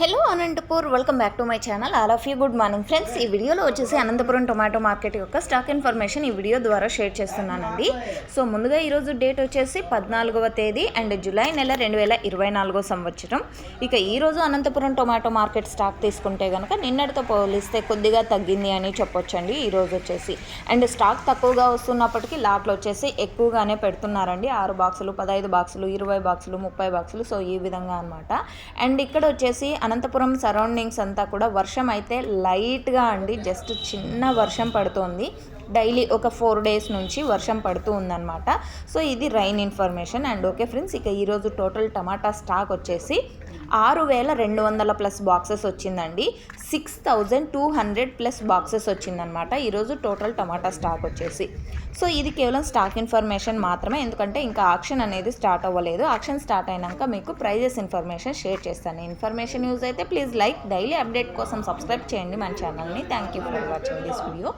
Hello Anantapur welcome back to my channel all of you good morning friends ఈ వీడియోలో వచ్చేసి Anantapuram tomato market యొక్క stock information ఈ video ద్వారా షేర్ చేస్తున్నానండి. సో ముందుగా ఈరోజు డేట్ వచ్చేసి పద్నాలుగవ తేదీ అండ్ జూలై నెల రెండు వేల ఇరవై నాలుగో సంవత్సరం. ఇక ఈరోజు అనంతపురం టొమాటో మార్కెట్ స్టాక్ తీసుకుంటే కనుక నిన్నటితో పోలిస్తే కొద్దిగా తగ్గింది అని చెప్పొచ్చండి ఈరోజు వచ్చేసి. అండ్ స్టాక్ తక్కువగా వస్తున్నప్పటికీ లాట్లు వచ్చేసి ఎక్కువగానే పెడుతున్నారండి. ఆరు బాక్సులు పదహైదు బాక్సులు ఇరవై బాక్సులు ముప్పై బాక్సులు సో ఈ విధంగా అనమాట అండ్ ఇక్కడ వచ్చేసి అనంతపురం సరౌండింగ్స్ అంతా కూడా వర్షం అయితే లైట్గా అండి. జస్ట్ చిన్న వర్షం పడుతోంది. డైలీ ఒక ఫోర్ డేస్ నుంచి వర్షం పడుతూ ఉందన్నమాట. సో ఇది rain information. And okay friends ఇక ఈరోజు టోటల్ టమాటా స్టాక్ వచ్చేసి ఆరు వేల రెండు వందల ప్లస్ బాక్సెస్ వచ్చిందండి. Six thousand two hundred plus boxes వచ్చిందనమాట ఈరోజు టోటల్ టమాటా స్టాక్ వచ్చేసి. సో ఇది కేవలం స్టాక్ ఇన్ఫర్మేషన్ మాత్రమే. ఎందుకంటే ఇంకా ఆక్షన్ అనేది స్టార్ట్ అవ్వలేదు. ఆక్షన్ స్టార్ట్ అయినాక మీకు ప్రైజెస్ ఇన్ఫర్మేషన్ షేర్ చేస్తాను. ఇన్ఫర్మేషన్ యూజ్ అయితే ప్లీజ్ లైక్ డైలీ అప్డేట్ కోసం సబ్స్క్రైబ్ చేయండి మన ఛానల్ని. Thank you for watching this video.